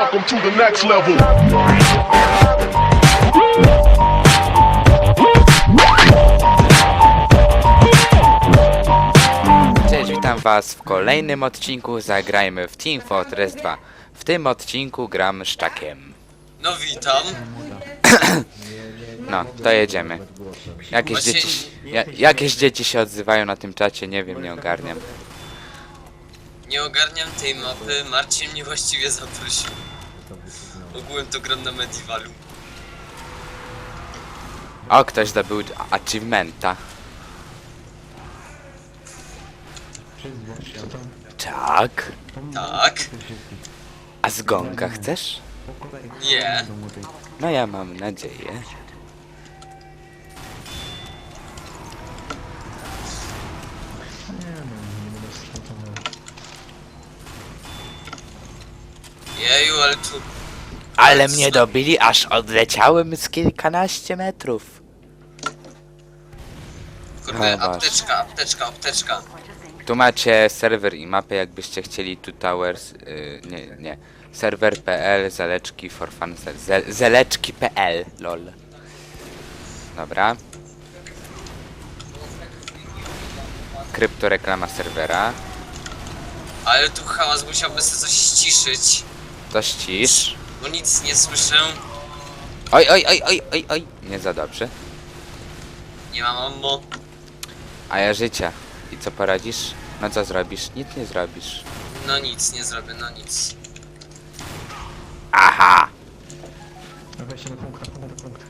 Welcome to the next level. Cześć, witam was w kolejnym odcinku Zagrajmy w Team Fortress 2. W tym odcinku gram Szczakiem. No witam. No, to jedziemy. Jakieś Właśnie- dzieci, ja, jakieś dzieci się odzywają na tym czacie, nie wiem, nie ogarniam. Nie ogarniam tej mapy. Marcin mnie właściwie zaprosił. Ogółem to gram na Medievalu. O, ktoś zdobył achievementa. Tak. Tak? A z gonga chcesz? Nie. No ja mam nadzieję. Ale tu... Ale mnie dobili, aż odleciałem z kilkanaście metrów. Kurde, No apteczka, apteczka, apteczka. Tu macie serwer i mapę, jakbyście chcieli tu towers, yy, nie, nie, serwer.pl, zaleczki for fun, ze, zeleczki.pl, lol. Dobra. Kryptoreklama serwera. Ale tu hałas musiałby sobie coś ściszyć. To ścisz. Bo nic nie słyszę. Oj, oj, oj, oj, oj, oj, nie za dobrze. Nie mam ammo. A ja życia. I co poradzisz? No co zrobisz? Nic nie zrobisz. No nic, nie zrobię, no nic. Aha! Weźcie na punkt, na punkt, na punkt.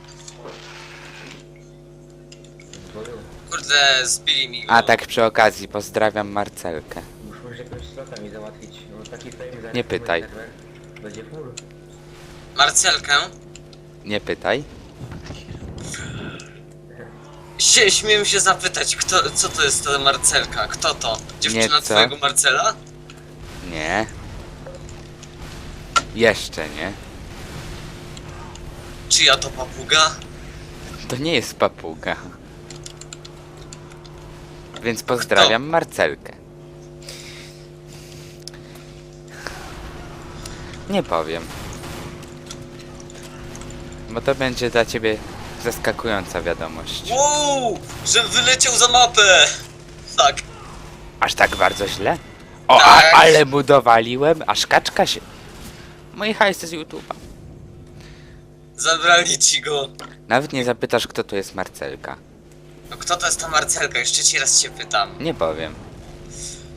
Kurde, zbili mi go. A tak przy okazji, pozdrawiam Marcelkę. Muszę jakąś slota mi załatwić. No taki frame zaraz pytaj. serwer Będzie. Marcelkę? Nie pytaj. Sie, śmiem się zapytać, kto, co to jest ta Marcelka? Kto to? Dziewczyna Nie, co? twojego Marcela? Nie. Jeszcze nie. Czyja to papuga? To nie jest papuga. Więc pozdrawiam Marcelkę. Nie powiem. Bo to będzie dla ciebie zaskakująca wiadomość. Wow! Że wyleciał za mapę! Tak. Aż tak bardzo źle? O, Tak. a, ale mu dowaliłem, aż kaczka się... Mój hajs z YouTube'a. Zabrali ci go. Nawet nie zapytasz, kto to jest Marcelka. No kto to jest ta Marcelka? Jeszcze ci raz się pytam. Nie powiem.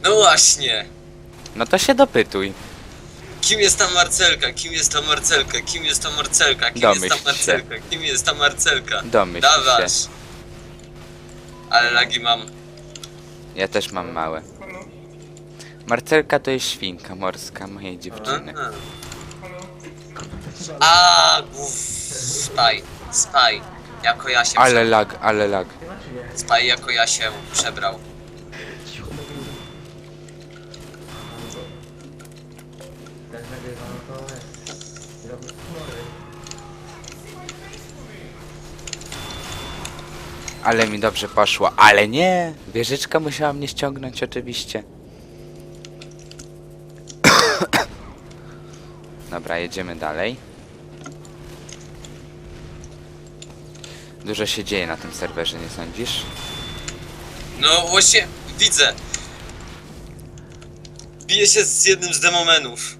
No właśnie. No to się dopytuj. Kim jest ta Marcelka? Kim jest ta Marcelka? Kim jest ta Marcelka? Kim Domyśl jest ta Marcelka? Kim jest ta Marcelka? Domyśl Dawasz. się. Ale lagi mam. Ja też mam małe. Marcelka to jest świnka morska mojej dziewczyny. Aha. A, spaj, spaj. Jako ja się Ale lag, ale lag. Spaj jako ja się przebrał. Ale mi dobrze poszło, ale nie! Wieżyczka musiała mnie ściągnąć oczywiście. Dobra, jedziemy dalej. Dużo się dzieje na tym serwerze, nie sądzisz? No właśnie, widzę. Bije się z jednym z demomenów.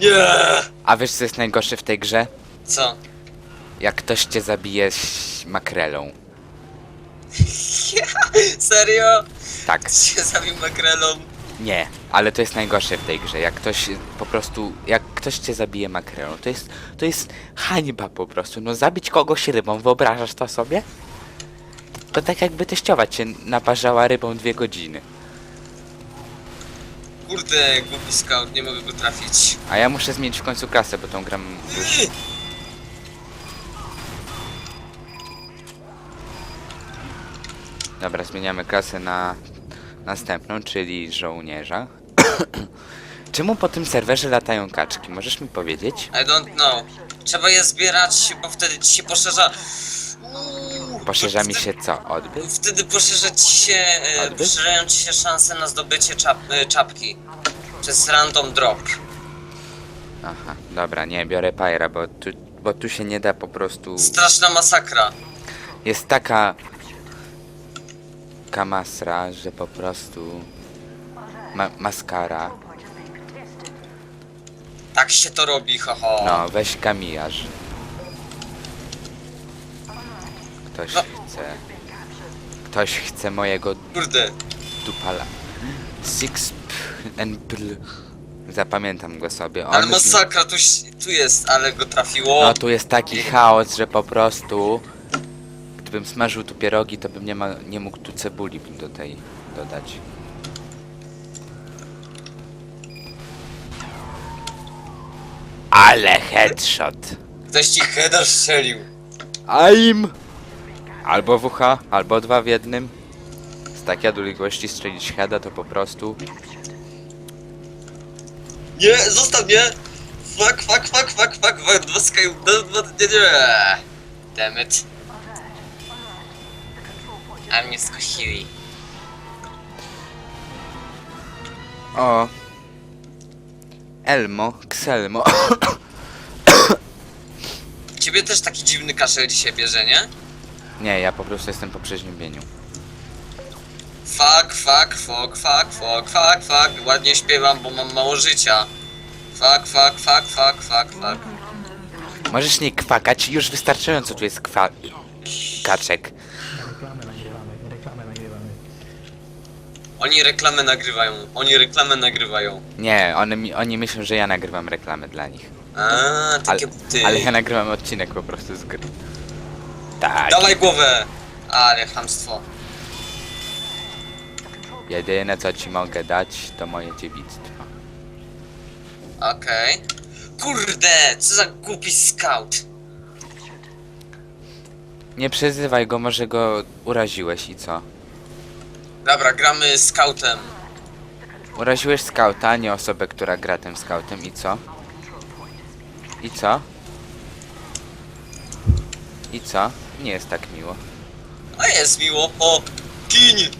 Nie! A wiesz co jest najgorsze w tej grze? Co? Jak ktoś cię zabije makrelą. Serio? Tak. Się zabił makrelą. Nie, ale to jest najgorsze w tej grze. Jak ktoś po prostu, jak ktoś cię zabije makrelą, to jest, to jest hańba po prostu. No zabić kogoś rybą, wyobrażasz to sobie? To tak jakby teściowa cię naparzała rybą dwie godziny. Kurde, głupi scout, nie mogę go trafić. A ja muszę zmienić w końcu klasę, bo tą gram już... Dobra, zmieniamy klasę na następną, czyli żołnierza. Czemu po tym serwerze latają kaczki? Możesz mi powiedzieć? I don't know. Trzeba je zbierać, bo wtedy ci się poszerza... Uuu, Poszerza mi się co? Odbyt? Wtedy poszerza ci się, e, Odbyt? poszerzają ci się szanse na zdobycie czap, e, czapki. Przez random drop. Aha, dobra, nie, biorę Pyra, bo tu, bo tu się nie da po prostu... Straszna masakra. Jest taka... Kamasra, że po prostu... Ma maskara. Tak się to robi, haha. No, weź kamijarz. Ktoś No. chce... Ktoś chce mojego Kurde. dupala. Six p and pl. Zapamiętam go sobie. Ale On masakra, tu, ś- tu jest, ale go trafiło. No tu jest taki chaos, że po prostu... Gdybym smażył tu pierogi, to bym nie, ma, nie mógł tu cebuli do tej dodać. Ale headshot. Ktoś ci header strzelił. AIM! Albo WH, albo dwa w jednym. Z takiej odległości strzelić heada to po prostu... Nie, zostaw mnie! Fuck, fuck, fuck, fuck, fuck, fuck, dwa sky... Dwa, dwa, nie, nie. Damn it. A mnie skosili. O. Elmo, Xelmo. Ciebie też taki dziwny kaszel dzisiaj bierze, nie? Nie, ja po prostu jestem po przeziębieniu. Fuck, fuck, fuck, fuck, fuck, fuck, fuck. Ładnie śpiewam, bo mam mało życia. Fuck, fuck, fuck, fuck, fuck, fuck. Możesz nie kwakać, już wystarczająco tu jest kwa... Kaczek. Reklamę nagrywamy, reklamę nagrywamy. Oni reklamę nagrywają, oni reklamę nagrywają. Nie, one, mi- oni myślą, że ja nagrywam reklamę dla nich. A, Ale, takie buty. ale ja nagrywam odcinek po prostu z gry. Tak. Dawaj głowę! Ale chamstwo. Jedyne co ci mogę dać to moje dziewictwo. Okej. Kurde, co za głupi scout. Nie przezywaj go, może go uraziłeś i co? Dobra, gramy scoutem. Uraziłeś skauta, a nie osobę, która gra tym skautem i co? I co? I co? Nie jest tak miło. A jest miło, o, gin!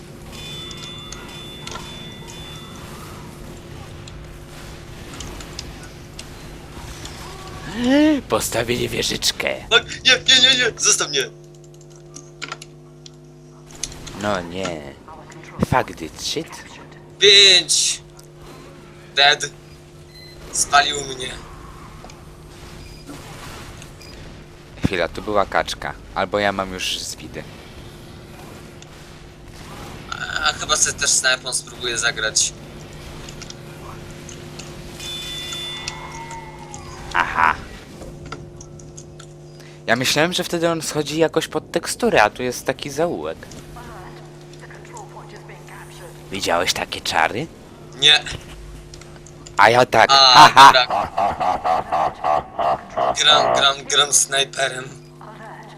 Postawili wieżyczkę. Tak, nie, nie, nie, nie, zostaw mnie. No nie. Fuck this shit. Pięć. Dead. Spalił mnie. Chwila, tu była kaczka. Albo ja mam już zwidy. A chyba sobie też snajpą spróbuję zagrać. Aha. Ja myślałem, że wtedy on schodzi jakoś pod teksturę, a tu jest taki zaułek. Widziałeś takie czary? Nie. A ja tak. A, dobra. Gram, gram, gram snajperem.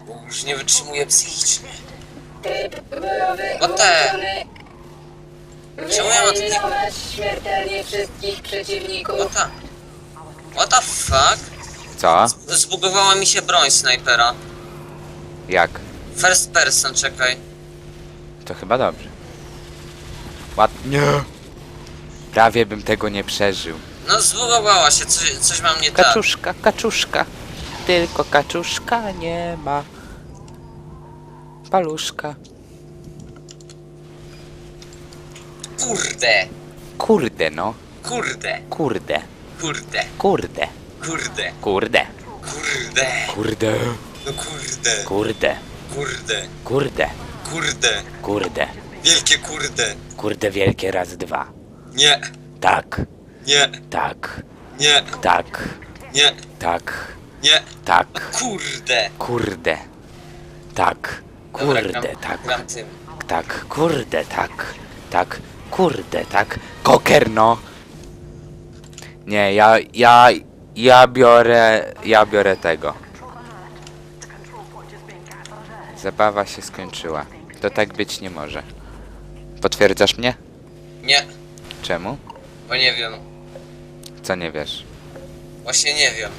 Bo już nie wytrzymuję psychicznie. What the? Czemu ja mam taki... Wyeliminować śmiertelnie wszystkich przeciwników. What the? What the fuck? Co? Zbugowała mi się broń snajpera. Jak? First person, czekaj. To chyba dobrze. Ładnie. Prawie bym tego nie przeżył. No zbugowała się, coś, coś mam nie tak. Kaczuszka, kaczuszka. Tylko kaczuszka nie ma. Paluszka. Kurde, Kurde no. kurde, Kurde. kurde, Kurde. kurde, Kurde. kurde, Kurde. no kurde, Kurde. kurde, Kurde. kurde, Kurde. Wielkie kurde. Kurde wielkie raz dwa. Nie, Tak. nie, Tak. nie, Tak. nie, Tak. nie, Tak. kurde. Kurde. Tak. Dobra, Kurde, tak. gram tym. Tak. Kurde, tak. Tak. Kurde, tak. Koker, no. Nie, ja, ja, ja biorę, ja biorę tego. Zabawa się skończyła. To tak być nie może. Potwierdzasz mnie? Nie, Czemu? bo nie wiem. Co nie wiesz? Właśnie nie wiem.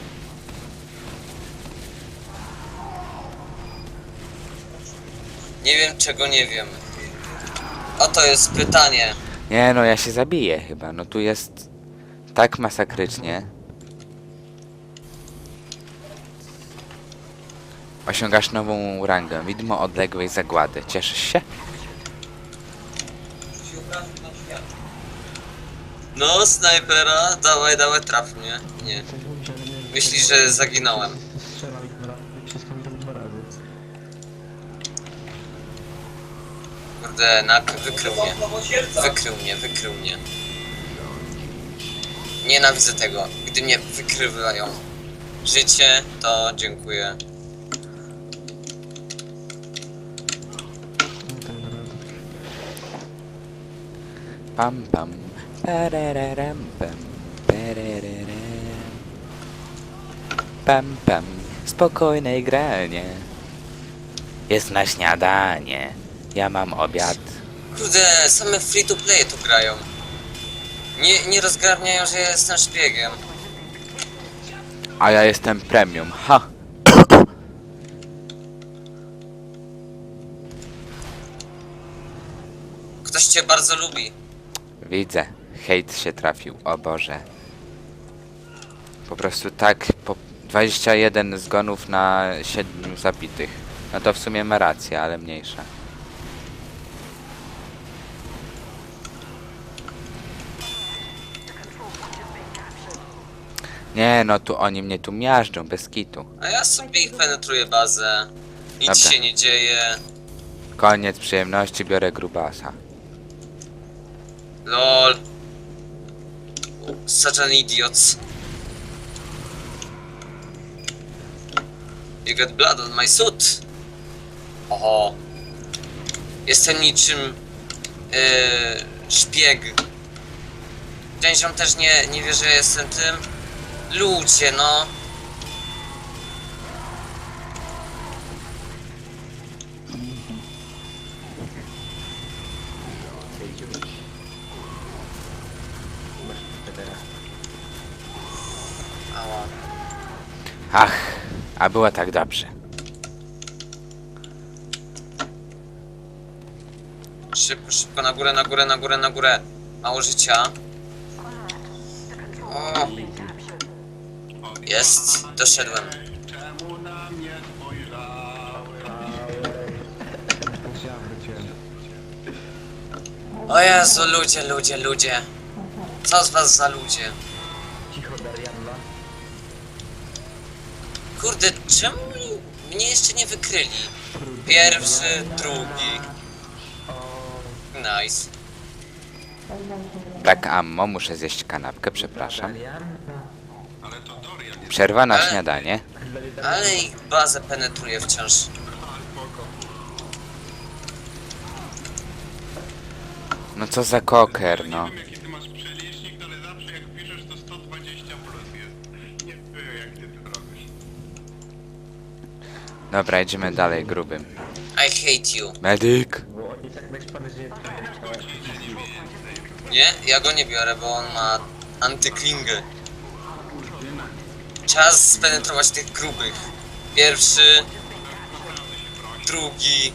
Nie wiem czego nie wiem. Oto jest pytanie. Nie no, ja się zabiję chyba. No tu jest... Tak masakrycznie. Osiągasz nową rangę. Widmo odległej zagłady. Cieszysz się? No, snajpera, dawaj, dawaj, traf mnie. Nie. Myślisz, że zaginąłem. Dwa razy, dwa razy. Kurde, nak wykrył mnie. Wykrył mnie, wykrył mnie. Nienawidzę tego, gdy mnie wykrywają. Życie, to dziękuję. Pam pam. Pararam, pam. Pararam. Pam pam. Spokojne granie. Jest na śniadanie. Ja mam obiad. Kurde, same free to play tu grają. Nie, nie rozgarniają, że ja jestem szpiegiem. A ja jestem premium. Ha! Ktoś cię bardzo lubi. Widzę. Hejt się trafił. O Boże. Po prostu tak. Po 21 zgonów na 7 zabitych. No to w sumie ma rację, ale mniejsza. Nie, no tu oni mnie tu miażdżą, bez kitu. A ja sobie ich penetruję bazę. Nic Dobra. się nie dzieje. Koniec przyjemności, biorę grubasa. LOL. Such an idiots. You got blood on my suit. Oho. Jestem niczym yy, szpieg. Część wam też nie, nie wie, że jestem tym. Ludzie, no. Ach, a było tak dobrze. Szybko, szybko, na górę, na górę, na górę, na górę. Mało życia. O. Jest, doszedłem. O Jezu, ludzie, ludzie, ludzie. Co z was za ludzie? Kurde, czemu mnie jeszcze nie wykryli? Pierwszy, drugi. Nice. Tak, ammo, muszę zjeść kanapkę, przepraszam. Przerwa na Ale- śniadanie. Ale ich bazę penetruje wciąż. No co za koker, no. wiem jaki ty masz przelicznik, ale zawsze jak piszesz to 120 plus jest. Nie wiem jak ty to robisz. Dobra, idziemy dalej, grubym. I hate you. Medyk! Bo oni tak Nie? Ja go nie biorę, bo on ma antyklingę. Czas spenetrować tych grubych. Pierwszy, drugi,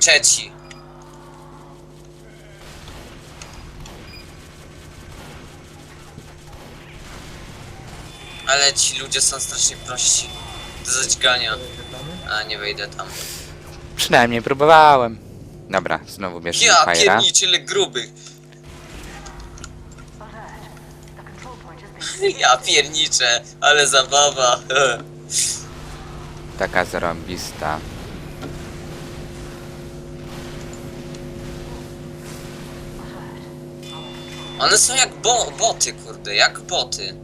trzeci. Ale ci ludzie są strasznie prości do zadźgania. A nie wejdę tam. Przynajmniej próbowałem. Dobra, znowu bierzemy Ja Fajra. pierniczyle grubych. Ja pierniczę, ale zabawa. Taka zarąbista. One są jak bo boty, kurde, jak boty.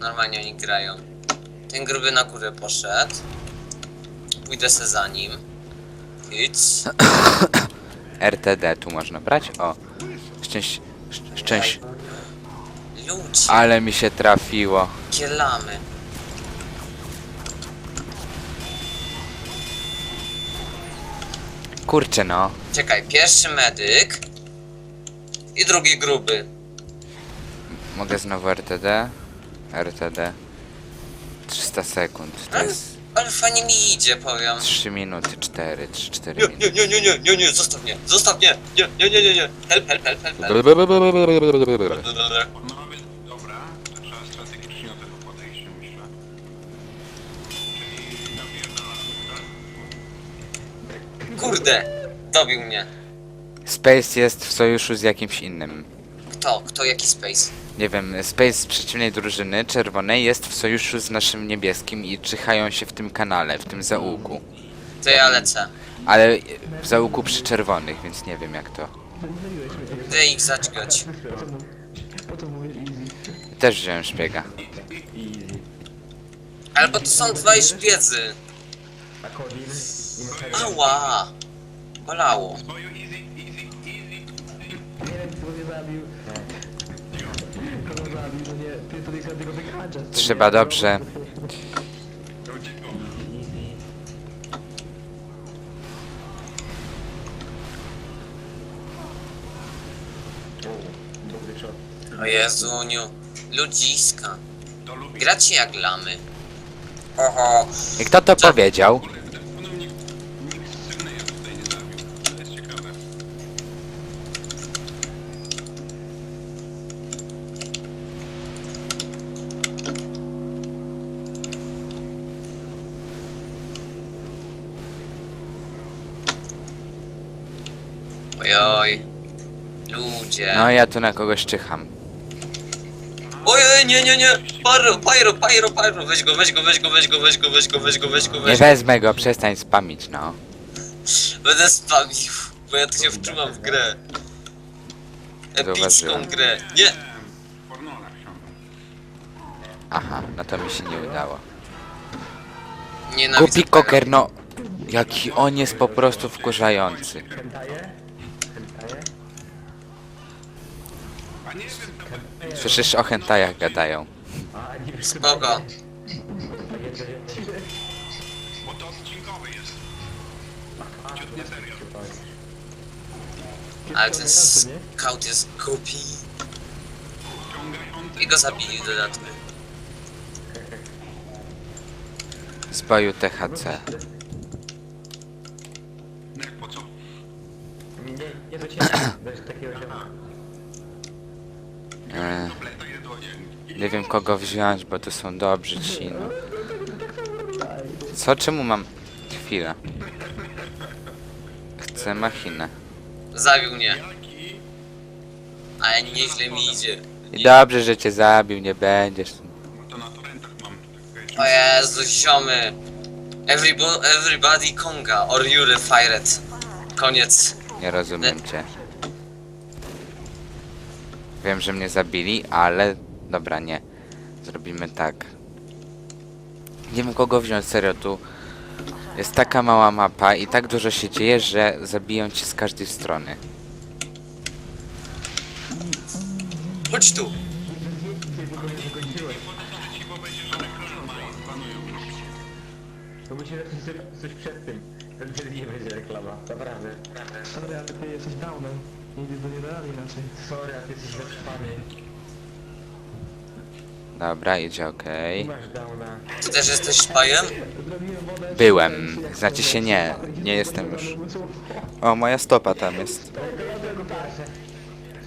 Normalnie oni grają. Ten gruby na górę poszedł. Pójdę se za nim. Idź. RTD tu można brać. O. Szczęść... szcz- Szczęść... Ale mi się trafiło. kielamy. Kurczę no. Czekaj, pierwszy medyk. I drugi gruby. Mogę znowu RTD? RTD. 300 sekund. To Ale, jest... ale fajnie mi idzie, powiem. 3 minuty, 4, 3, 4 Nie, minuty. nie, nie, nie, nie, nie, nie, zostaw mnie, zostaw mnie, nie, nie, nie, nie, nie, help, help, help, help, help. No więc dobra, trzeba strategicznie do tego podejść, myślę. Czyli napierdalamy, tak? Kurde, dobił mnie. Space jest w sojuszu z jakimś innym. Kto, kto, jaki space? Nie wiem, Space z przeciwnej drużyny, czerwonej, jest w sojuszu z naszym niebieskim i czyhają się w tym kanale, w tym zaułku. To ja lecę. Ale w zaułku przy czerwonych, więc nie wiem jak to. Idę ich easy? Też wziąłem szpiega. Easy. Ale bo to są dwaj szpiedzy. Ała! Bolało. Trzeba dobrze. O, Jezuniu. Ludziska. Gracie jak lamy. Oho. I kto to powiedział? Kurde, w telefonem nikt, nikt z Sydneya tutaj nie zabił. To jest ciekawe. Ojoj. Ludzie. No ja tu na kogoś czyham. Ojej, nie, nie, nie. Pyro, pyro, pyro, pyro. Weź go, weź go, weź go, weź go, weź go, weź go, weź go, weź go, Nie weź go. wezmę go, przestań spamić, no. Będę spamił, bo ja tu się wczuwam w grę. Epicką Zauważyłem. grę. Nie. Aha, no to mi się nie udało. Nienawidzę Głupi tego. koker, no. Jaki on jest po prostu wkurzający. Przecież o hentajach gadają. Spoko. Bo to odcinkowy jest. Ciut nie serio. Ale ten scout jest głupi. I go zabili w dodatku. Z boju THC. Jak po co? Nie, nie do ciebie. Bez takiego zioma. Nie wiem kogo wziąć, bo tu są dobrzy ci, no. Co? Czemu mam... Chwila. Chcę machinę. Zabił mnie. Ale nieźle mi idzie. I dobrze, że cię zabił, nie będziesz. To O Jezu, ziomy. Everybo everybody Konga or Yuri fired. Koniec. Nie rozumiem cię. Wiem, że mnie zabili, ale... Dobra, nie. Zrobimy tak. Nie wiem kogo wziąć, serio, tu... Jest taka mała mapa i tak dużo się dzieje, że zabiją cię z każdej strony. Chodź tu. To musimy coś, coś przed tym. Wtedy nie będzie reklama. Naprawdę. Sorry, ale ty jesteś downem. Nigdy to nie dali inaczej. Sorry, a ty jesteś. Dobra, idzie okej. Masz downa. Ty też jesteś szpajem? Zrobiłem wodę. Byłem. Znaczy się nie. Nie jestem już. O, moja stopa tam jest.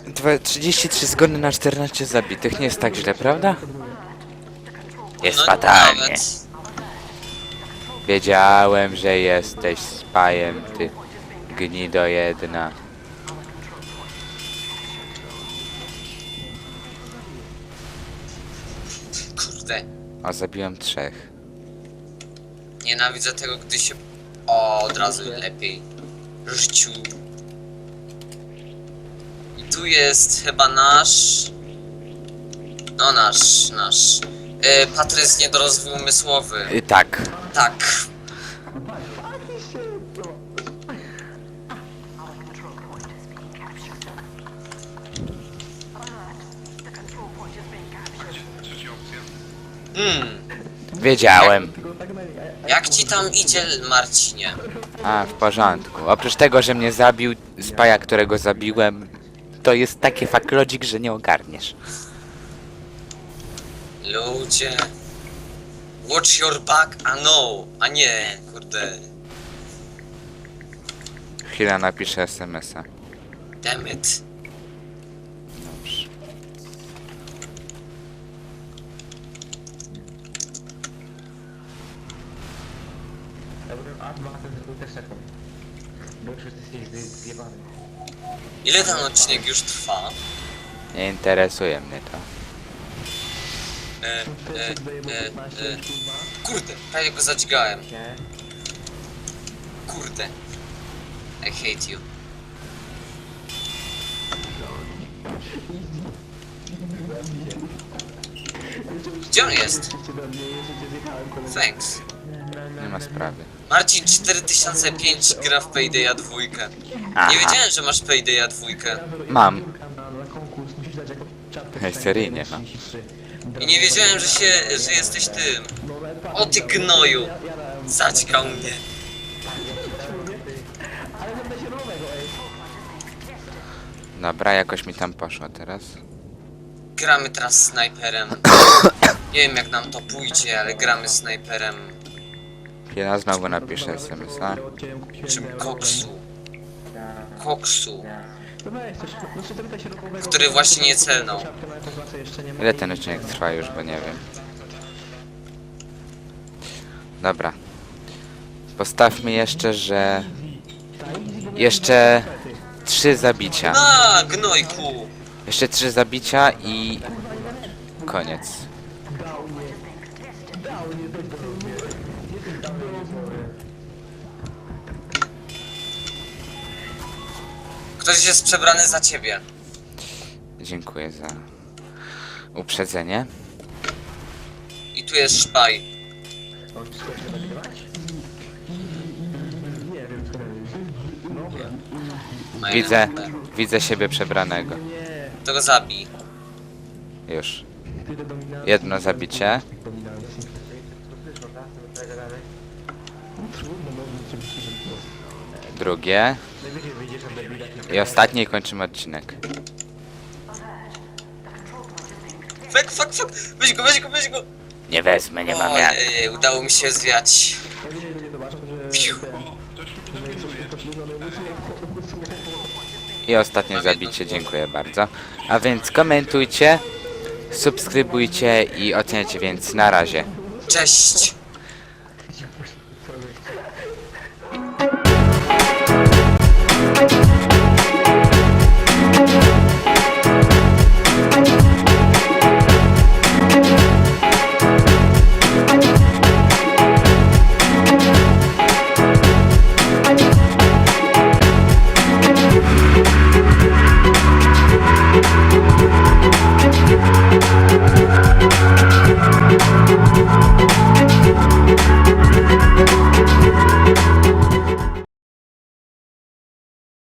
Dwa- 33 zgony na 14 zabitych. Nie jest tak źle, prawda? Jest No fatalnie. nawet. Wiedziałem, że jesteś spajem, ty gnido jedna. Kurde. O, zabiłem trzech. Nienawidzę tego, gdy się... O, od razu lepiej. Życiu. I tu jest chyba nasz... No nasz, nasz. Yy, Patrys niedorozwój umysłowy. I tak. Tak. Hmm. Wiedziałem. Jak ci tam idzie, Marcinie? A, w porządku. Oprócz tego, że mnie zabił spaja, którego zabiłem, to jest takie fuck logic, że nie ogarniesz. Ludzie. Watch your back, a no, a nie, kurde. Chwila napiszę SMS-a. Damn it. Dobrze. Ja bym Adma ten był też taką. Bo już jesteś zje- zjebany. Ile ten odcinek już trwa? Nie interesuje mnie to. E, e, e, 15 e. już kurwa. Kurde, prawie go zadźgałem. Nie? Kurde. I hate you. Gdzie on jest? Thanks. Nie ma sprawy. Marcin 4005 gra w Paydaya dwójkę. Nie wiedziałem, że masz Paydaya dwójkę. Mam. Hej, seryjnie, no. 33. I nie wiedziałem, że się, że jesteś tym. No, O ty gnoju! Zadźgał mnie. Dobra, jakoś mi tam poszło teraz. Gramy teraz snajperem. Nie wiem jak nam to pójdzie, ale gramy snajperem. Chwila, znowu napiszę SMS-a. Czym koksu. Koksu. Który właśnie nie celnął. Ile ten odcinek trwa już, bo nie wiem. Dobra. Postawmy jeszcze, że... Jeszcze... Trzy zabicia. A, gnojku! Jeszcze trzy zabicia i... Koniec. Ktoś jest przebrany za ciebie. Dziękuję za uprzedzenie. I tu jest szpaj. Widzę, widzę siebie przebranego. To go zabij. Już. Jedno zabicie. Drugie. I ostatnie i kończymy odcinek. Fuck, fuck, fuck! Weź go, weź go, weź go! Nie wezmę, nie mam jak. Ojej, udało mi się zwiać. Piu. I ostatnie zabicie, dziękuję bardzo. A więc komentujcie, subskrybujcie i oceniajcie, więc na razie. Cześć!